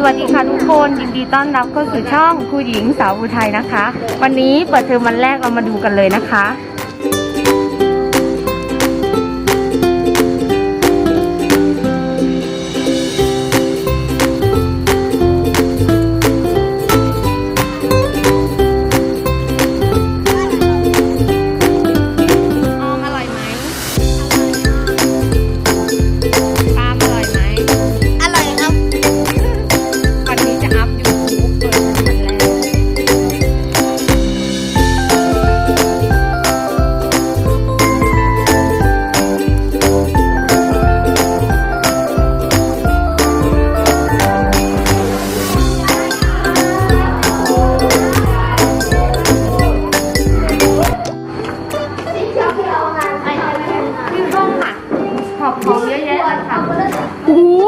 สวัสดีค่ะทุกคนยินดีต้อนรับเข้าสู่ช่องครูหญิงสาวอุทัยนะคะ วันนี้เปิดเทอมวันแรกเรามาดูกันเลยนะคะ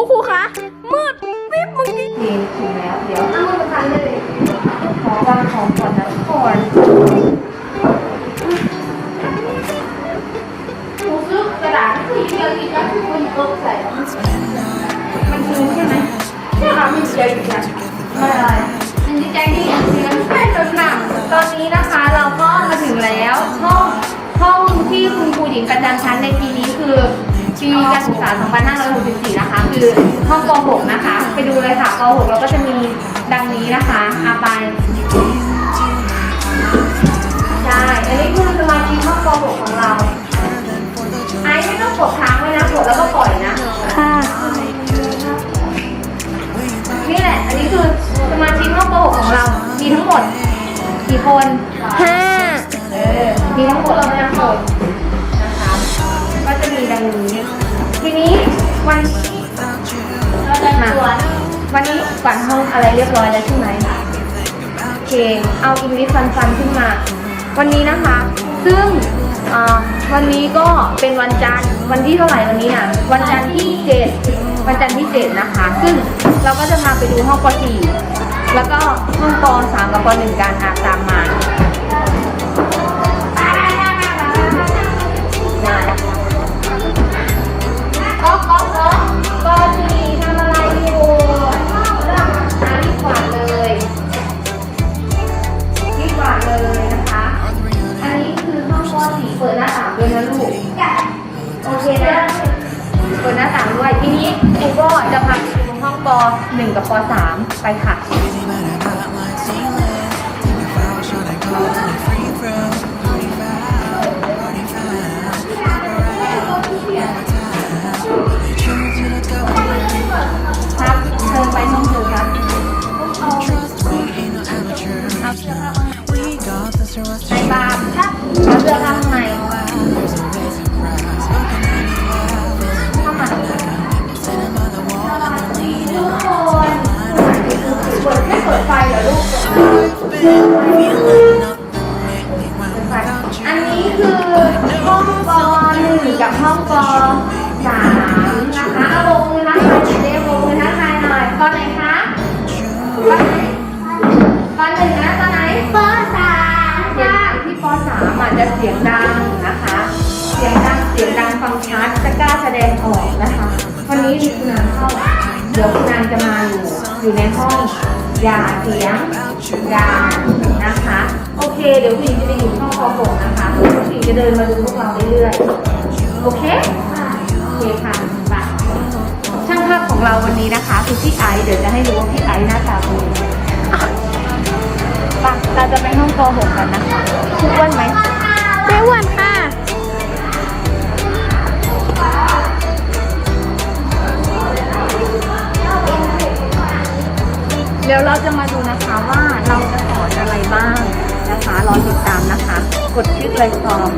ครูคะมืดปิ๊บเมื่อกี้โอเคถึงแล้ว เดี๋ยวเอามาทานเลยขอวางของก่อนนะทุกคนครูซื้อกระดาษที่เยอะอีกแล้วครูหยิบลงใส่มันคือใช่ไหมใช่ค่ะมีเยอะอีกแล้วไม่อะไรอันนี้ใจดีอย่างเดียวใช่จนหนักตอนนี้นะคะเราก็มาถึงแล้วห้องห้องที่คุณครูหญิงประจำชั้นในปีนี้คือ ปีการศึกษา 2564 นะคะ คือห้องป .6 นะคะ ไปดูเลยค่ะป .6 เราก็จะมีดังนี้นะคะอาไปใช่ อันนี้คือสมาชิกห้องป .6 ของเรา ทีนี้วันนี้เราจะตรวจวันนี้กวาดห้องอะไรเรียบร้อยแล้วใช่ไหมโอเคเอาอิงลิฟันฟันขึ้นมา วันนี้นะคะ ซึ่งวันนี้ก็เป็นวันจันทร์วันที่เท่าไหร่วันนี้นะวันจันทร์ที่เจ็ดวันจันทร์ที่เจ็ดนะคะ ซึ่งเราก็จะพาไปดูห้องป .4 แล้วก็ห้องป .3 กับป .1 การอาตามมา ด้วยนะลูก โอเคนะเปิดหน้าต่างด้วยทีนี้ครูก็จะพาไปดูห้องป .1 กับป .3 ไปค่ะ อันนี้คือห้องปหนึ่งกับห้องปสามนะคะเอาลงมือนะใครจะได้ลงมือนะใครหน่อยตอนไหนคะตอนไหนตอนหนึ่งนะตอนไหนปสามเด็กที่ปสามอาจจะเสียงดังนะคะ เสียงดังเสียงดังฟังชัดจะกล้าแสดงออกนะคะ วันนี้คุณนางเข้าเดี๋ยวคุณนางจะมาอยู่อยู่ในห้อง อย่าเสียงดังนะคะ โอเค เดี๋ยวผู้หญิงจะไปอยู่ห้องป .6 นะคะผู้หญิงจะเดินมาดูพวกเราเรื่อยๆ โอเค โอเคค่ะไปช่างภาพของเราวันนี้นะคะคือพี่ไอซ์เดี๋ยวจะให้รู้ว่าพี่ไอซ์หน้าตาเป็นยังไงไปเราจะไปห้องป .6 กันนะคะทุกวันไหม ดี๋ยวเราจะมาดูนะคะว่าเราจะสอนอะไรบ้างนะคะ รอติดตามนะคะ กดคลิกเลยฟอร์ม